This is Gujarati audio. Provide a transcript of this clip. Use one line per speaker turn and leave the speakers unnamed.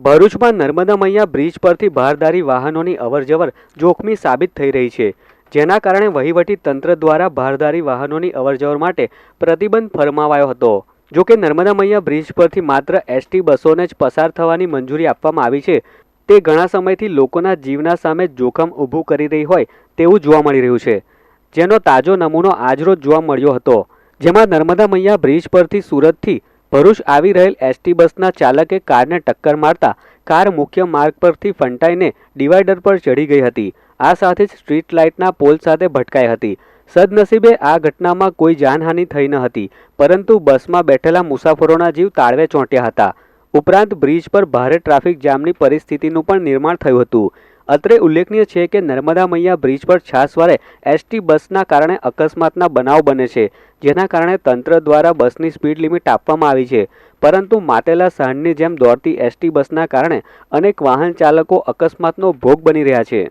ભરૂચમાં નર્મદા મૈયા બ્રિજ પરથી ભારદારી વાહનોની અવરજવર જોખમી સાબિત થઈ રહી છે. જેના કારણે વહીવટી તંત્ર દ્વારા ભારદારી વાહનોની અવરજવર માટે પ્રતિબંધ ફરમાવાયો હતો. જો કે નર્મદા મૈયા બ્રિજ પરથી માત્ર એસટી બસોને જ પસાર થવાની મંજૂરી આપવામાં આવી છે. તે ઘણા સમયથી લોકોના જીવના સામે જોખમ ઊભું કરી રહી હોય તેવું જોવા મળી રહ્યું છે. જેનો તાજો નમૂનો આજરોજ જોવા મળ્યો હતો. જેમાં નર્મદા મૈયા બ્રિજ પરથી સુરતથી ભરૂચ આવી રહેલ એસટી બસના ચાલકે કારને ટક્કર મારતા કાર મુખ્ય માર્ગ પરથી ફંટાઈને ડિવાઈડર પર ચડી ગઈ હતી. આ સાથે જ સ્ટ્રીટ લાઇટના પોલ સાથે ભટકાઈ હતી. સદનસીબે આ ઘટનામાં કોઈ જાનહાનિ થઈ ન હતી, પરંતુ બસમાં બેઠેલા મુસાફરોના જીવ તાળવે ચોંટ્યા હતા. ઉપરાંત બ્રિજ પર ભારે ટ્રાફિક જામની પરિસ્થિતિનું પણ નિર્માણ થયું હતું. અત્રે ઉલ્લેખનીય છે કે નર્મદા મૈયા બ્રિજ પર છાસવારે એસટી બસના કારણે અકસ્માતના બનાવ બને છે, જેના કારણે તંત્ર દ્વારા બસની સ્પીડ લિમિટ આપવામાં આવી છે. પરંતુ માટેલા સહનની જેમ દોડતી એસટી બસના કારણે અનેક વાહન ચાલકો અકસ્માતનો ભોગ બની રહ્યા છે.